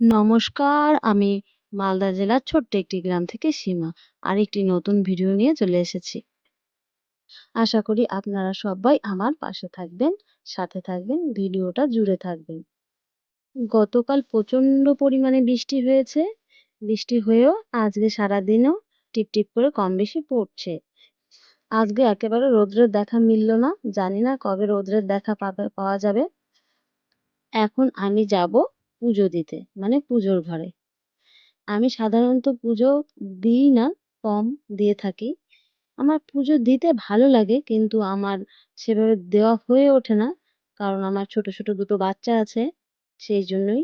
নমস্কার, আমি মালদা জেলার ছোট্ট একটি গ্রাম থেকে সীমা। আর একটি নতুন ভিডিও নিয়ে চলে এসেছি। আশা করি আপনারা সবাই আমার পাশে থাকবেন, সাথে থাকবেন, ভিডিওটা জুড়ে থাকবেন। গতকাল প্রচণ্ড পরিমাণে বৃষ্টি হয়েছে। বৃষ্টি হয়েও আজকে সারাদিনও টিপটিপ করে কম বেশি পড়ছে। আজকে একেবারে রৌদ্রের দেখা মিলল না। জানি না কবে রৌদ্রের দেখা পাবে পাওয়া যাবে। এখন আমি যাব পুজো দিতে মানে পুজোর ঘরে। আমি সাধারণত পুজো দিই না, কম দিয়ে থাকি। আমার পুজো দিতে ভালো লাগে, কিন্তু আমার সেভাবে দেওয়া হয়ে ওঠে না, কারণ আমার ছোট ছোট দুটো বাচ্চা আছে, সেই জন্যই।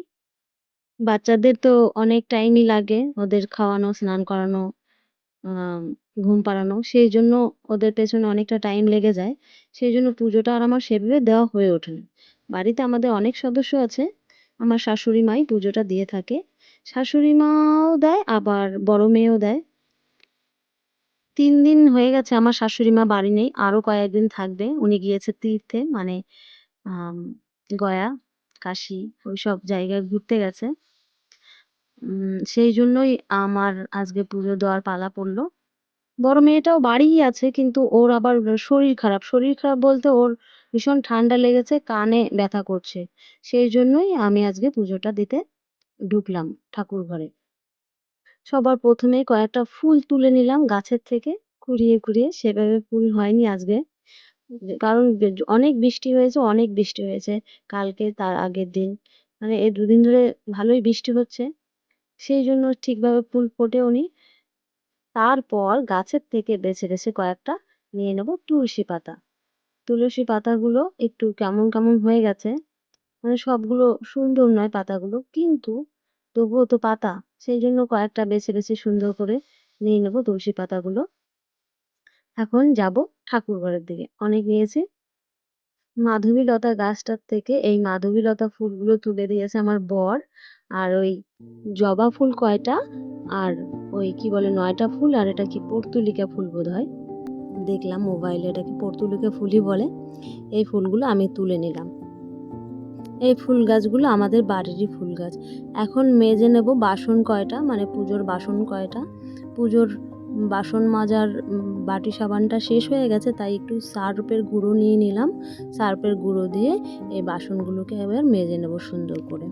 বাচ্চাদের তো অনেক টাইমই লাগে ওদের খাওয়ানো, স্নান করানো ঘুম পাড়ানো, সেই জন্য ওদের পেছনে অনেকটা টাইম লেগে যায়। সেই জন্য পুজোটা আর আমার সেভাবে দেওয়া হয়ে ওঠে না। বাড়িতে আমাদের অনেক সদস্য আছে আমার শাশুড়ি মাই পুজোটা দিয়ে থাকে। শাশুড়ি মাও দেয়, আবার বড় মেয়েও দেয়। তিন দিন হয়ে গেছে, আমার শাশুড়ি মা বাড়ি নেই আরও কয়েকদিন থাকবে। উনি গিয়েছে তীর্থে মানে গয়া, কাশি ওই সব জায়গায় ঘুরতে গেছে। সেই জন্যই আমার আজকে পুজো দেওয়ার পালা পড়ল। বড় মেয়েটাও বাড়িই আছে, কিন্তু ওর আবার শরীর খারাপ। শরীর খারাপ বলতে ওর ভীষণ ঠান্ডা লেগেছে, কানে ব্যথা করছে। সেই জন্যই আমি আজকে পুজোটা দিতে ঢুকলাম ঠাকুর ঘরে। সবার প্রথমে কয়েকটা ফুল তুলে নিলাম গাছের থেকে, কুড়িয়ে কুড়িয়ে। সেভাবে ফুল হয়নি আজকে। কারণ অনেক বৃষ্টি হয়েছে, অনেক বৃষ্টি হয়েছে। কালকে তার আগের দিন। মানে এই দুদিন ধরে ভালোই বৃষ্টি হচ্ছে। সেই জন্য ঠিকভাবে ফুল ফোটেও নি। তারপর গাছের থেকে বেছে বেছে কয়েকটা নিয়ে নেব তুলসী পাতা। তুলসী পাতাগুলো একটু কেমন কেমন হয়ে গেছে। মানে সবগুলো সুন্দর নয় পাতাগুলো, কিন্তু তবুও তো পাতা সেই জন্য কয়েকটা বেছে বেছে সুন্দর করে নিয়ে নেব তুলসী পাতাগুলো। এখন যাব ঠাকুর ঘরের দিকে। অনেক নিয়েছি। মাধবীলতা গাছটার থেকে এই মাধবীলতা ফুলগুলো তুলে দিয়েছে আমার বর। আর ওই জবা ফুল কয়টা? আর ওই কি বলে নয়টা ফুল, আর এটা কি পর্তুলিকা ফুল বোধ হয় দেখলাম মোবাইলে এটাকে পর্তুলিকা ফুলই বলে। এই ফুলগুলো আমি তুলে নিলাম। এই ফুল গাছগুলো আমাদের বাড়িরই ফুল গাছ। এখন মেজে নেব বাসন কয়টা মানে পুজোর বাসন কয়টা। পুজোর বাসন মাজার বাটি সাবানটা শেষ হয়ে গেছে, তাই একটু সার্পের গুঁড়ো নিয়ে নিলাম। সার্পের গুঁড়ো দিয়ে এই বাসনগুলোকে এবার মেজে নেব সুন্দর করে।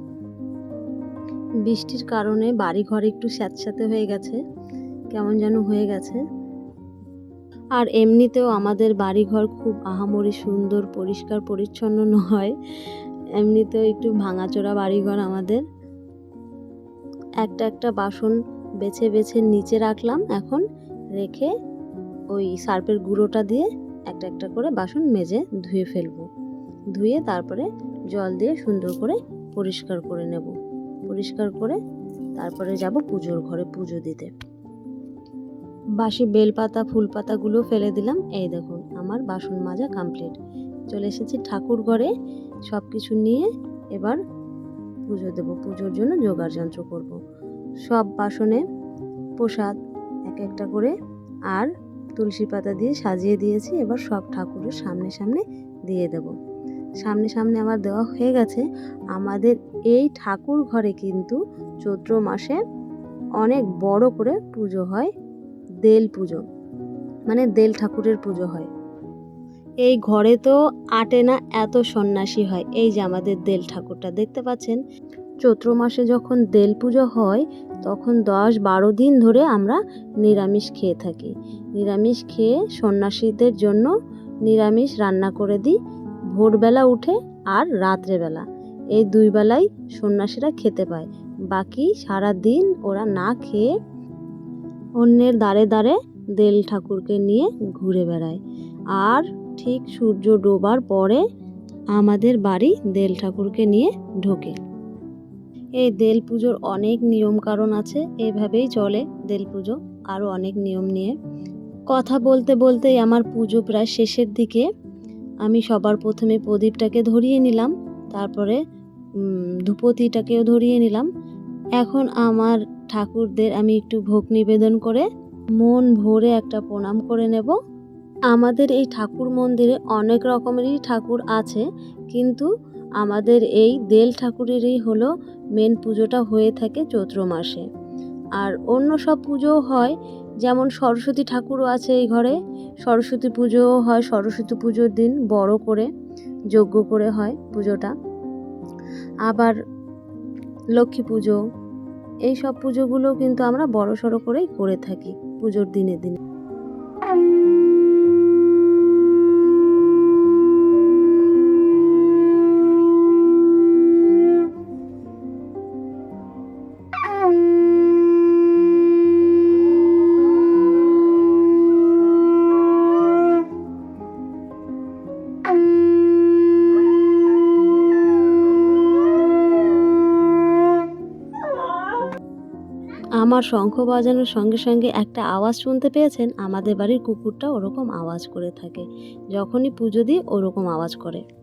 বৃষ্টির কারণে বাড়ি ঘর একটু স্যাঁতস্যাঁতে হয়ে গেছে, কেমন যেন হয়ে গেছে। আর এমনিতেও আমাদের বাড়িঘর খুব আহামরি সুন্দর, পরিষ্কার, পরিচ্ছন্ন নয়। এমনিতেও একটু ভাঙাচোরা বাড়িঘর আমাদের। একটা একটা বাসন বেছে বেছে নিচে রাখলাম এখন রেখে ওই সার্পের গুঁড়োটা দিয়ে একটা একটা করে বাসন মেজে ধুয়ে ফেলব। ধুয়ে তারপরে জল দিয়ে সুন্দর করে পরিষ্কার করে নেব। পরিষ্কার করে তারপরে যাব পুজোর ঘরে পুজো দিতে। বাসি বেলপাতা ফুল পাতাগুলো ফেলে দিলাম। এই দেখুন, আমার বাসন মাজা কমপ্লিট চলে এসেছি ঠাকুর ঘরে। সব কিছু নিয়ে এবার পুজো দেব। পুজোর জন্য যোগার যন্ত্র করব। সব বাসনে প্রসাদ এক একটা করে আর তুলসী পাতা দিয়ে সাজিয়ে দিয়েছি। এবার সব ঠাকুরের সামনে সামনে দিয়ে দেব। সামনে সামনে আমার দেওয়া হয়ে গেছে। আমাদের এই ঠাকুর ঘরে কিন্তু চৈত্র মাসে অনেক বড় করে পুজো হয়। দেল পুজো মানে দেল ঠাকুরের পুজো হয়। এই ঘরে তো আটে না, এত সন্ন্যাসী হয়। এই যে আমাদের দেল ঠাকুরটা, দেখতে পাচ্ছেন? চৈত্র মাসে যখন দেল পুজো হয়, তখন দশ বারো দিন ধরে আমরা নিরামিষ খেয়ে থাকি। নিরামিষ খেয়ে সন্ন্যাসীদের জন্য নিরামিষ রান্না করে দিই, ভোরবেলা উঠে আর রাত্রেবেলা এই দুই বেলায় সন্ন্যাসীরা খেতে পায়। বাকি সারা দিন ওরা না খেয়ে অন্যের দ্বারে দ্বারে দেল ঠাকুরকে নিয়ে ঘুরে বেড়ায়। আর ঠিক সূর্য ডোবার পরে আমাদের বাড়ি দেল ঠাকুরকে নিয়ে ঢোকে। এই দেল পুজোর অনেক নিয়ম কারণ আছে, এভাবেই চলে দেল পুজো। আরও অনেক নিয়ম নিয়ে কথা বলতে বলতেই আমার পুজো প্রায় শেষের দিকে আমি সবার প্রথমে প্রদীপটাকে ধরিয়ে নিলাম, তারপরে ধূপতিটাকেও ধরিয়ে নিলাম। এখন আমার ঠাকুরদের আমি একটু ভোগ নিবেদন করে মন ভরে একটা প্রণাম করে নেব। আমাদের এই ঠাকুর মন্দিরে অনেক রকমেরই ঠাকুর আছে, কিন্তু আমাদের এই দেল ঠাকুরেরই হলো মেন পুজোটা হয়ে থাকে চৈত্র মাসে। আর অন্য সব পুজোও হয়, যেমন সরস্বতী ঠাকুরও আছে এই ঘরে। সরস্বতী পুজোও হয়, সরস্বতী পুজোর দিন বড় করে, যজ্ঞ করে হয় পুজোটা। আবার লক্ষ্মী পুজো, এই সব পুজোগুলো কিন্তু আমরা বড় সড়ো করেই করে থাকি পুজোর দিনে দিনে। আমার শঙ্খ বাজানোর সঙ্গে সঙ্গে একটা আওয়াজ শুনতে পেয়েছেন, আমাদের বাড়ির কুকুরটা ওরকম আওয়াজ করে থাকে। যখনই পুজো দিই, ওরকম আওয়াজ করে।